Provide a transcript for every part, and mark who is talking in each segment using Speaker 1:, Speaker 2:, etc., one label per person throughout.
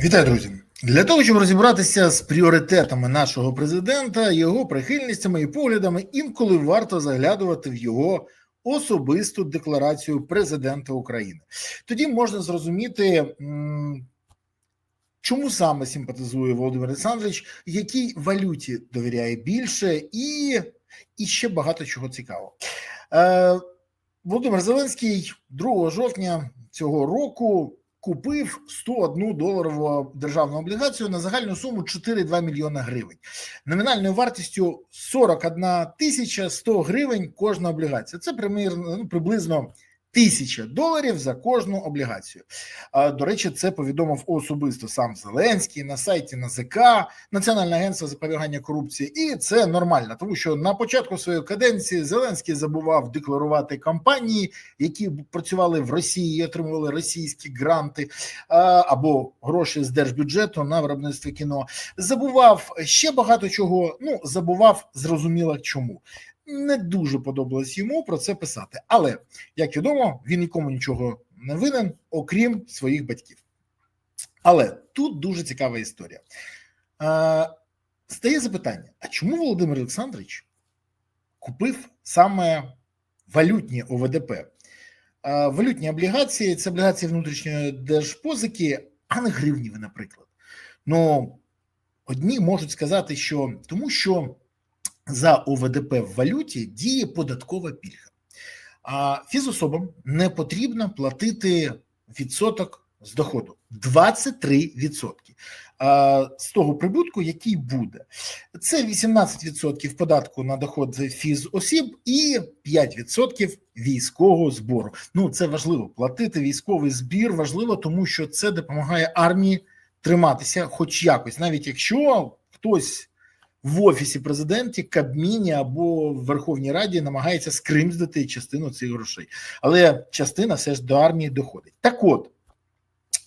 Speaker 1: Вітаю, друзі! Для того, щоб розібратися з пріоритетами нашого президента, його прихильностями і поглядами, інколи варто заглядувати в його особисту декларацію президента України. Тоді можна зрозуміти, чому саме симпатизує Володимир Олександрович, якій валюті довіряє більше, і, і ще багато чого цікавого. Е, Володимир Зеленський 2 жовтня цього року купив 101 доларову державну облігацію на загальну суму 4,2 мільйона гривень. Номінальною вартістю 41 тисяча 100 гривень кожна облігація. Це примірно ну, приблизно тисяча доларів за кожну облігацію. До речі, це повідомив особисто сам Зеленський на сайті НАЗК, Національне агентство запобігання корупції, і це нормально, тому що на початку своєї каденції Зеленський забував декларувати компанії, які працювали в Росії, отримували російські гранти або гроші з держбюджету на виробництво кіно. Забував ще багато чого. Ну забував зрозуміло чому. Не дуже подобалось йому про це писати, але як відомо, він нікому нічого не винен, окрім своїх батьків. Але тут дуже цікава історія. Е, Стає запитання: а чому Володимир Олександрович купив саме валютні ОВДП? Е, Валютні облігації це облігації внутрішньої держпозики, а не гривніві, наприклад. Ну, одні можуть сказати, що тому що за ОВДП в валюті діє податкова пільга. А фізособам не потрібно платити відсоток з доходу 23% з того прибутку, який буде. Це 18% податку на доход фізосіб і 5% військового збору. Ну це важливо. Платити військовий збір важливо, тому що це допомагає армії триматися, хоч якось, навіть якщо хтось в офісі президенті, Кабміні або в Верховній Раді намагається скримздити частину цих грошей, але частина все ж до армії доходить. Так, от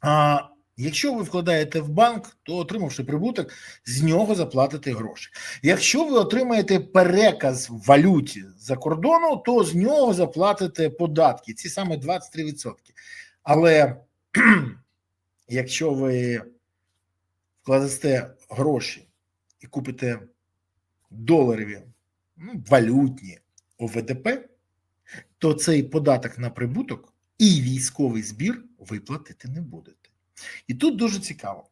Speaker 1: а, якщо ви вкладаєте в банк, то отримавши прибуток, з нього заплатите гроші. Якщо ви отримаєте переказ в валюті за кордону, то з нього заплатите податки, ці саме 23%. Але якщо ви вкладете гроші і купите доларові ну, валютні ОВДП, то цей податок на прибуток і військовий збір ви платити не будете. І тут дуже цікаво.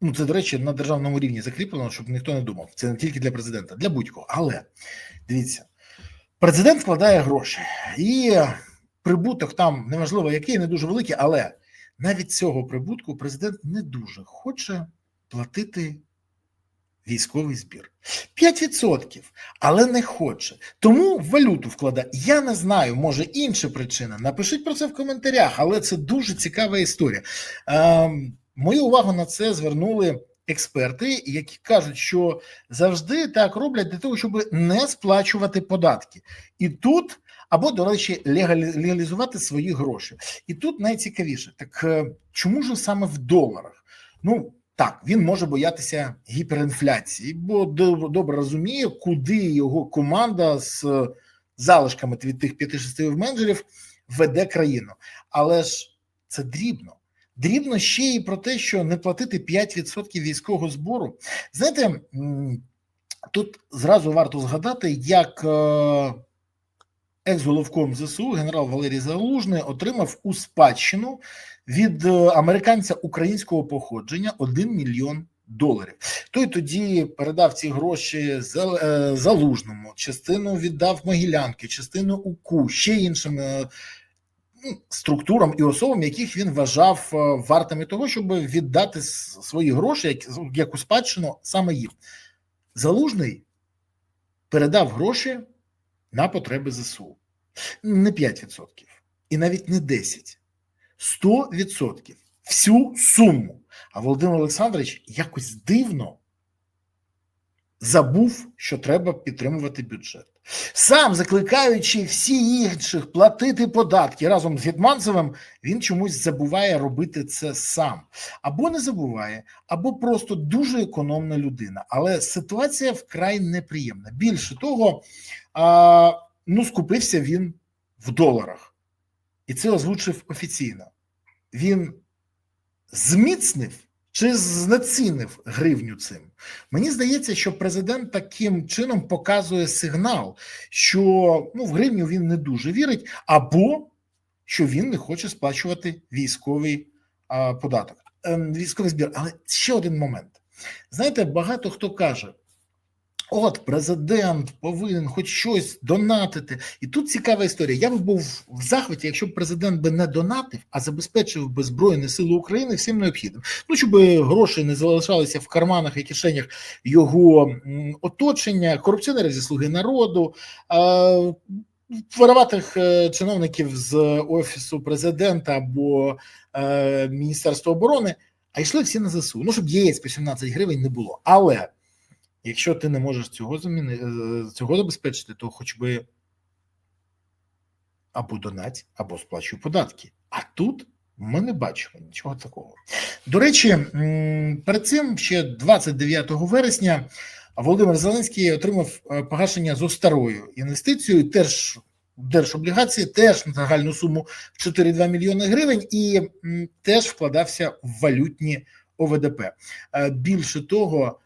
Speaker 1: Ну, Це, до речі, на державному рівні закріплено, щоб ніхто не думав. Це не тільки для президента, для будь-кого. Але дивіться, президент вкладає гроші, і прибуток там неважливо який, не дуже великий, але навіть цього прибутку президент не дуже хоче платити військовий збір. 5%, але не хоче. Тому валюту вкладає. Я не знаю, може інша причина. Напишіть про це в коментарях, але це дуже цікава історія. Е, Мою увагу на це звернули експерти, які кажуть, що завжди так роблять для того, щоб не сплачувати податки. І тут. Або, до речі, легалізувати свої гроші. І тут найцікавіше: так чому ж саме в доларах? Ну, так, він може боятися гіперінфляції, бо добре розуміє, куди його команда з залишками від тих 5-6 менеджерів веде країну. Але ж це дрібно. Дрібно ще й про те, що не платити 5% військового збору. Знаєте, тут зразу варто згадати, як екс-головком ЗСУ генерал Валерій Залужний отримав у спадщину від е, американця українського походження 1 мільйон доларів. Той тоді передав ці гроші е, залужному, частину віддав Могилянки, частину УКУ, ще іншим е, ну, структурам і особам, яких він вважав вартими того, щоб віддати свої гроші, як у спадщину саме їм. Залужний передав гроші на потреби ЗСУ. Не 5%, і навіть не 10%. 100%. Всю суму. А Володимир Олександрович якось дивно забув, що треба підтримувати бюджет. Сам закликаючи всі інших платити податки разом з Гетманцевим, він чомусь забуває робити це сам. Або не забуває, або просто дуже економна людина. Але ситуація вкрай неприємна. Більше того, а, ну скупився він в доларах. І це озвучив офіційно. Він зміцнив чи знецінив гривню цим? Мені здається, що президент таким чином показує сигнал, що ну, в гривню він не дуже вірить, або що він не хоче сплачувати військовий а, податок, ем, військовий збір. Але ще один момент. Знаєте, багато хто каже: от президент повинен хоч щось донатити. І тут цікава історія. Я би був в захваті, якщо б президент би не донатив, а забезпечив би Збройні Сили України всім необхідним. Ну, щоб гроші не залишалися в карманах і кишенях його оточення, корупціонерів зі слуги народу. Вириватих е, чиновників з офісу президента або е, Міністерства оборони, а йшли всі на ЗСУ. Ну, щоб яєць по 17 гривень не було. Але якщо ти не можеш цього заміни, е, цього забезпечити, то хоч би або донать, або сплачуй податки. А тут ми не бачимо нічого такого. До речі, перед цим ще 29 вересня Володимир Зеленський отримав е, погашення зо старою інвестицією, теж держоблігації, теж на загальну суму в 4,2 мільйони гривень, і теж вкладався в валютні ОВДП. Е, Більше того,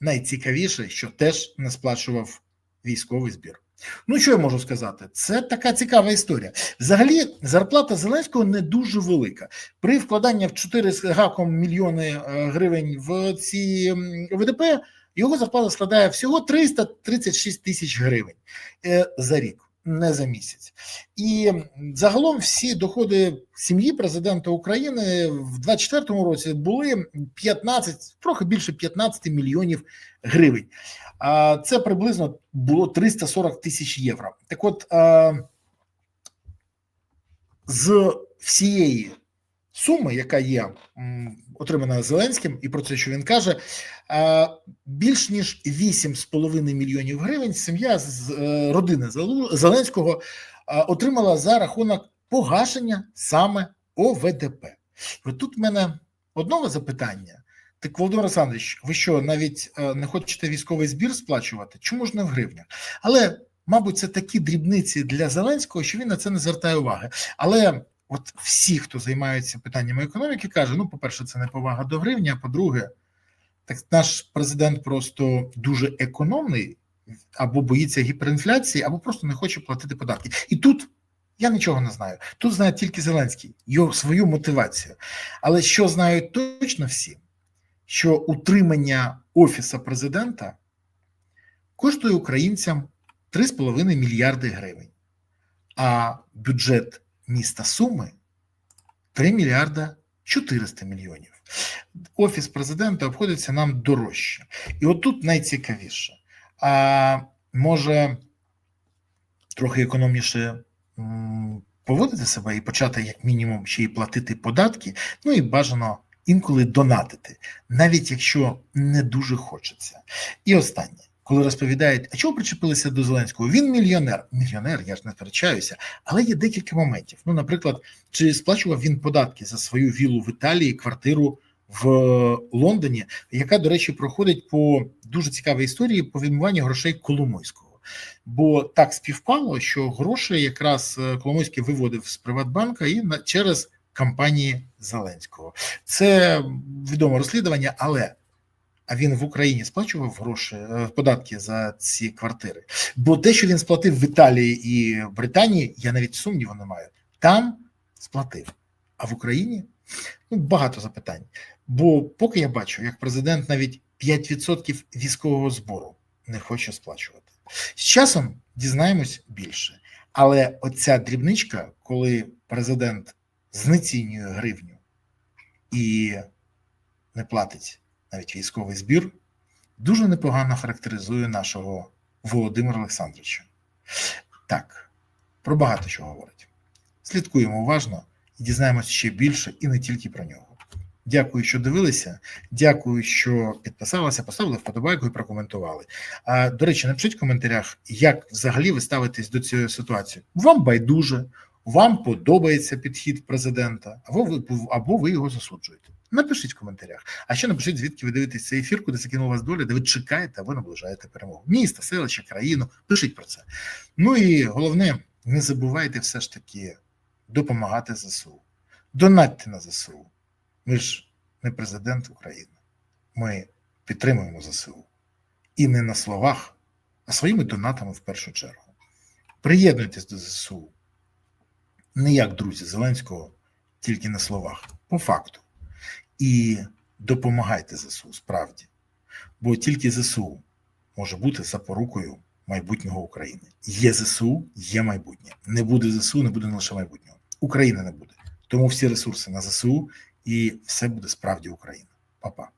Speaker 1: найцікавіше, що теж не сплачував військовий збір. Ну, що я можу сказати? Це така цікава історія. Взагалі, зарплата Зеленського не дуже велика. При вкладанні в 4 з гаком мільйони е, гривень в ці ВДП його зарплата складає всього 336 тисяч гривень е, за рік, не за місяць. І загалом всі доходи сім'ї президента України в 2024 році були 15, трохи більше 15 мільйонів гривень. А це приблизно було 340 тисяч євро. Так от з всієї суми, яка є отримана Зеленським, і про це, що він каже, більш ніж 8,5 мільйонів гривень сім'я з е, родини Зеленського отримала за рахунок погашення саме ОВДП. І тут в мене одного запитання. Так, Володимир Олександрович, ви що, навіть е, не хочете військовий збір сплачувати? Чому ж не в гривнях? Але, мабуть, це такі дрібниці для Зеленського, що він на це не звертає уваги. Але от всі, хто займаються питаннями економіки, каже: ну, по-перше, це не повага до гривні, а по-друге, так наш президент просто дуже економний, або боїться гіперінфляції, або просто не хоче платити податки. І тут я нічого не знаю. Тут знає тільки Зеленський, його свою мотивацію. Але що знають точно всі? що утримання офіса президента коштує українцям 3,5 мільярди гривень, а бюджет міста Суми 3 мільярда 400 мільйонів. Офіс президента обходиться нам дорожче. І отут найцікавіше. А може трохи економніше поводити себе і почати, як мінімум, ще й платити податки, ну і бажано інколи донатити, навіть якщо не дуже хочеться. І останнє, коли розповідають, а чого причепилися до Зеленського? Він мільйонер. Мільйонер, я ж не сперечаюся, але є декілька моментів. Ну, наприклад, чи сплачував він податки за свою віллу в Італії, квартиру в Лондоні, яка, до речі, проходить по дуже цікавій історії по відмиванню грошей Коломойського. Бо так співпало, що гроші якраз е, Коломойський виводив з Приватбанка і на через кампанії Зеленського. Це відоме розслідування, але а він в Україні сплачував гроші е, податки за ці квартири. Бо те, що він сплатив в Італії і Британії, я навіть сумніву не маю. Там сплатив. А в Україні ну, багато запитань. Бо поки я бачу, як президент навіть 5% військового збору не хоче сплачувати. З часом дізнаємось більше. Але оця дрібничка, коли президент знецінює гривню і не платить навіть військовий збір, дуже непогано характеризує нашого Володимира Олександровича. Так, про багато чого говорить. Слідкуємо уважно і дізнаємося ще більше і не тільки про нього. Дякую, що дивилися. Дякую, що підписалися, поставили вподобайку і прокоментували. А, До речі, напишіть в коментарях, як взагалі ви ставитесь до цієї ситуації. Вам байдуже, вам подобається підхід президента, або ви або ви його засуджуєте. Напишіть в коментарях. А ще напишіть, звідки ви дивитесь цей ефір, куди закинула вас доля, де ви чекаєте, а ви наближаєте перемогу. Місто, селище, країну. Пишіть про це. Ну і головне, не забувайте все ж таки допомагати ЗСУ. Донатьте на ЗСУ. Ми ж не президент України. Ми підтримуємо ЗСУ. І не на словах, а своїми донатами в першу чергу. Приєднуйтесь до ЗСУ. Не як друзі Зеленського, тільки на словах, по факту. І допомагайте ЗСУ справді. Бо тільки ЗСУ може бути запорукою майбутнього України. Є ЗСУ, є майбутнє. Не буде ЗСУ, не буде не лише майбутнього. України не буде. Тому всі ресурси на ЗСУ, і все буде справді Україна. Па-па.